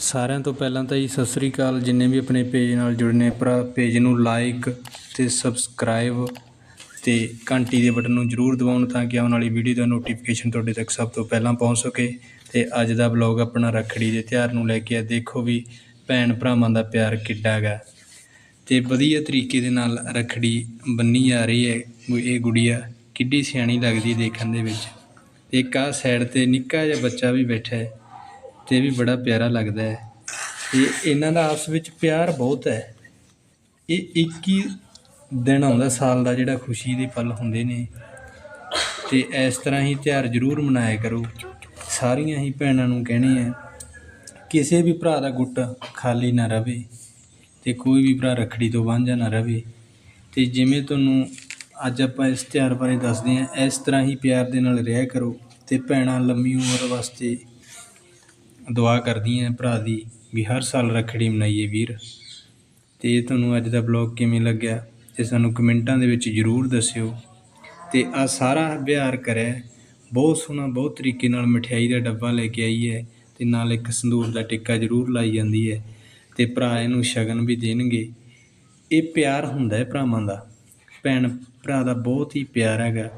ਸਾਰਿਆਂ ਤੋਂ ਪਹਿਲਾਂ ਤਾਂ ਜੀ ਸਤਿ ਸ੍ਰੀ ਅਕਾਲ। ਜਿੰਨੇ ਵੀ ਆਪਣੇ ਪੇਜ ਨਾਲ ਜੁੜਨੇ ਭਰਾ ਪੇਜ ਨੂੰ ਲਾਈਕ ਤੇ ਸਬਸਕ੍ਰਾਈਬ ਤੇ ਘੰਟੀ ਦੇ ਬਟਨ ਨੂੰ ਜਰੂਰ ਦਬਾਉਣ ਤਾਂ ਕਿ ਆਉਣ ਵਾਲੀ ਵੀਡੀਓ ਦਾ ਨੋਟੀਫਿਕੇਸ਼ਨ ਤੁਹਾਡੇ ਤੱਕ ਸਭ ਤੋਂ ਪਹਿਲਾਂ ਪਹੁੰਚ ਸਕੇ। ਤੇ ਅੱਜ ਦਾ ਬਲੌਗ ਆਪਣਾ ਰੱਖੜੀ ਦੇ ਤਿਉਹਾਰ ਨੂੰ ਲੈ ਕੇ ਆ। ਦੇਖੋ ਵੀ ਭੈਣ ਭਰਾਵਾਂ ਦਾ ਪਿਆਰ ਕਿੱਡਾ ਹੈਗਾ ਤੇ ਵਧੀਆ ਤਰੀਕੇ ਦੇ ਨਾਲ ਰੱਖੜੀ ਬੰਨੀ ਜਾ ਰਹੀ ਹੈ। ਵੀ ਇਹ ਗੁੜੀਆ ਕਿੱਡੀ ਸਿਆਣੀ ਲੱਗਦੀ ਦੇਖਣ ਦੇ ਵਿੱਚ। ਤੇ ਇੱਕ ਆਹ ਸਾਈਡ ਤੇ ਨਿੱਕਾ ਜਿਹਾ ਬੱਚਾ ਵੀ ਬੈਠਾ ਹੈ। ਤੇ ਇਹ ਵੀ ਬੜਾ ਪਿਆਰਾ ਲੱਗਦਾ ਹੈ। ਤੇ ਇਹਨਾਂ ਦਾ ਆਪਸ ਵਿੱਚ ਪਿਆਰ ਬਹੁਤ ਹੈ। ਇਹ ਇੱਕ ਹੀ ਦਿਨ ਆਉਂਦਾ ਸਾਲ ਦਾ ਜਿਹੜਾ ਖੁਸ਼ੀ ਦੇ ਪਲ ਹੁੰਦੇ ਨੇ। ਤੇ ਇਸ ਤਰ੍ਹਾਂ ਹੀ ਤਿਉਹਾਰ ਜ਼ਰੂਰ ਮਨਾਇਆ ਕਰੋ। ਸਾਰੀਆਂ ਹੀ ਭੈਣਾਂ ਨੂੰ ਕਹਿਣੀ ਹੈ ਕਿਸੇ ਵੀ ਭਰਾ ਦਾ ਗੁੱਟ ਖਾਲੀ ਨਾ ਰਵੇ ਤੇ ਕੋਈ ਵੀ ਭਰਾ ਰੱਖੜੀ ਤੋਂ ਵਾਂਝਾ ਨਾ ਰਵੇ। ਤੇ ਜਿਵੇਂ ਤੁਹਾਨੂੰ ਅੱਜ ਆਪਾਂ ਇਸ ਤਿਉਹਾਰ ਬਾਰੇ ਦੱਸਦੇ ਹਾਂ, ਇਸ ਤਰ੍ਹਾਂ ਹੀ ਪਿਆਰ ਦੇ ਨਾਲ ਰਿਹਾ ਕਰੋ ਤੇ ਭੈਣਾਂ ਲੰਮੀ ਉਮਰ ਵਾਸਤੇ ਦੁਆ ਕਰਦੀਆਂ ਭਰਾ ਦੀ ਵੀ ਹਰ ਸਾਲ ਰੱਖੜੀ ਮਨਾਈਏ ਵੀਰ। ਤੇ ਇਹ ਤੁਹਾਨੂੰ ਅੱਜ ਦਾ ਬਲੌਗ ਕਿਵੇਂ ਲੱਗਿਆ ਤੇ ਸਾਨੂੰ ਕਮੈਂਟਾਂ ਦੇ ਵਿੱਚ ਜਰੂਰ ਦੱਸਿਓ। ਤੇ ਆ ਸਾਰਾ ਵਿਹਾਰ ਕਰਿਆ ਬਹੁਤ ਸੋਹਣਾ, ਬਹੁਤ ਤਰੀਕੇ ਨਾਲ ਮਠਿਆਈ ਦਾ ਡੱਬਾ ਲੈ ਕੇ ਆਈ ਹੈ ਤੇ ਨਾਲ ਇੱਕ ਸੰਦੂਰ ਦਾ ਟਿੱਕਾ ਜਰੂਰ ਲਾਈ ਜਾਂਦੀ ਹੈ ਤੇ ਭਰਾ ਇਹਨੂੰ ਸ਼ਗਨ ਵੀ ਦੇਣਗੇ। ਇਹ ਪਿਆਰ ਹੁੰਦਾ ਹੈ ਭਰਾਵਾਂ ਦਾ। ਭੈਣ ਭਰਾ ਦਾ ਬਹੁਤ ਹੀ ਪਿਆਰ ਹੈਗਾ।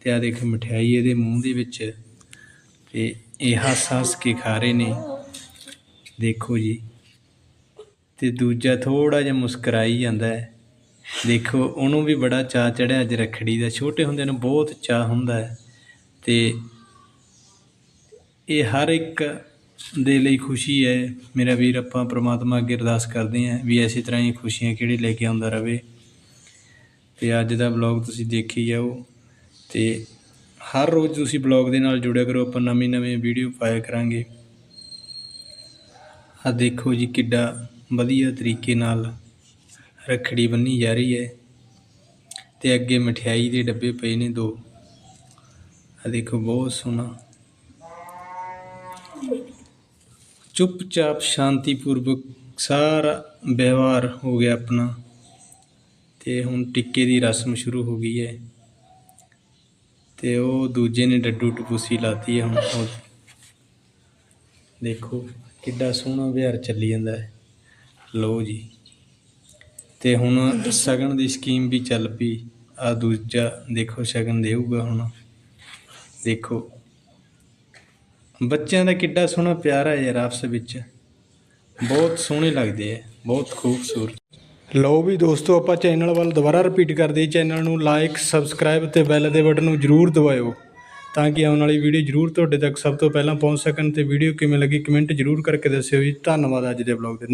ਤੇ ਆ ਦੇਖ ਮਠਿਆਈ ਇਹਦੇ ਮੂੰਹ ਦੇ ਵਿੱਚ ਤੇ ਇਹ ਹੱਸ ਹੱਸ ਕੇ ਖਾ ਰਹੇ ਨੇ? ਦੇਖੋ ਜੀ। ਤੇ ਦੂਜਾ ਥੋੜਾ ਜਿਹਾ ਮੁਸਕਰਾਈ ਜਾਂਦਾ ਹੈ। ਦੇਖੋ, ਉਹਨੂੰ ਵੀ ਬੜਾ ਚਾਅ ਚੜਿਆ ਅੱਜ ਰੱਖੜੀ ਦਾ। ਛੋਟੇ ਹੁੰਦਿਆਂ ਨੂੰ ਬਹੁਤ ਚਾਅ ਹੁੰਦਾ ਹੈ। ਤੇ ਇਹ ਹਰ ਇੱਕ ਦੇ ਲਈ ਖੁਸ਼ੀ ਹੈ। ਮੇਰਾ ਵੀਰ, ਆਪਾਂ ਪ੍ਰਮਾਤਮਾ ਅੱਗੇ ਅਰਦਾਸ ਕਰਦੇ ਹਾਂ ਵੀ ਐਸੀ ਤਰ੍ਹਾਂ ਹੀ ਖੁਸ਼ੀਆਂ ਕਿਹੜੀ ਲੈ ਕੇ ਆਉਂਦਾ ਰਵੇ। ਤੇ ਅੱਜ ਦਾ ਵਲੌਗ ਤੁਸੀਂ ਦੇਖੀ ਜਾਓ। ਤੇ ਹਰ ਰੋਜ਼ ਤੁਸੀਂ ਬਲੌਗ ਦੇ ਨਾਲ ਜੁੜਿਆ ਕਰੋ, ਆਪਾਂ ਨਵੀਂ ਨਵੀਂ ਵੀਡੀਓ ਪਾਇਆ ਕਰਾਂਗੇ। ਆ ਦੇਖੋ ਜੀ ਕਿੱਡਾ ਵਧੀਆ ਤਰੀਕੇ ਨਾਲ ਰੱਖੜੀ ਬੰਨੀ ਜਾ ਰਹੀ ਹੈ ਤੇ ਅੱਗੇ ਮਠਿਆਈ ਦੇ ਡੱਬੇ ਪਏ ਨੇ ਦੋ। ਆ ਦੇਖੋ ਬਹੁਤ ਸੋਹਣਾ। ਚੁੱਪਚਾਪ ਸ਼ਾਂਤੀਪੂਰਵਕ ਸਾਰਾ ਵਿਵਹਾਰ ਹੋ ਗਿਆ ਆਪਣਾ ਤੇ ਹੁਣ ਟਿੱਕੇ ਦੀ ਰਸਮ ਸ਼ੁਰੂ ਹੋ ਗਈ ਹੈ। ਤੇ ਉਹ ਦੂਜੇ ਨੇ ਡੱਡੂ ਟਪੂਸੀ ਲਾਤੀ ਹੈ ਹੁਣ ਉਹ ਦੇਖੋ ਕਿੱਡਾ ਸੋਹਣਾ ਵਿਹਾਰ ਚੱਲੀ ਜਾਂਦਾ ਹੈ। ਲਓ ਜੀ। ਤੇ ਹੁਣ ਸ਼ਗਨ ਦੀ ਸਕੀਮ ਵੀ ਚੱਲ ਪਈ। ਆ ਦੂਜਾ ਦੇਖੋ ਸ਼ਗਨ ਦੇਊਗਾ ਹੁਣ। ਦੇਖੋ। ਬੱਚਿਆਂ ਦਾ ਕਿੱਡਾ ਸੋਹਣਾ ਪਿਆਰ ਹੈ ਯਾਰ ਆਪਸ ਵਿੱਚ। ਬਹੁਤ ਸੋਹਣੇ ਲੱਗਦੇ ਆ। ਬਹੁਤ ਖੂਬਸੂਰਤ। ਲਓ ਵੀ ਦੋਸਤੋ, ਆਪਾਂ ਚੈਨਲ ਵੱਲ ਦੁਬਾਰਾ ਰਿਪੀਟ ਕਰਦੇ ਚੈਨਲ ਨੂੰ ਲਾਈਕ ਸਬਸਕ੍ਰਾਈਬ ਤੇ ਬੈਲ ਦੇ ਬਟਨ ਨੂੰ ਜਰੂਰ ਦਬਾਇਓ, ਤਾਂ ਕਿ ਆਉਣ ਵਾਲੀ ਵੀਡੀਓ ਜਰੂਰ ਤੁਹਾਡੇ ਤੱਕ ਸਭ ਤੋਂ ਪਹਿਲਾਂ ਪਹੁੰਚ ਸਕਣ ਤੇ ਵੀਡੀਓ ਕਿਵੇਂ ਲੱਗੀ ਕਮੈਂਟ ਜਰੂਰ ਕਰਕੇ ਦੱਸਿਓ ਜੀ। ਧੰਨਵਾਦ ਅੱਜ ਦੇ ਬਲੌਗ ਦੇ।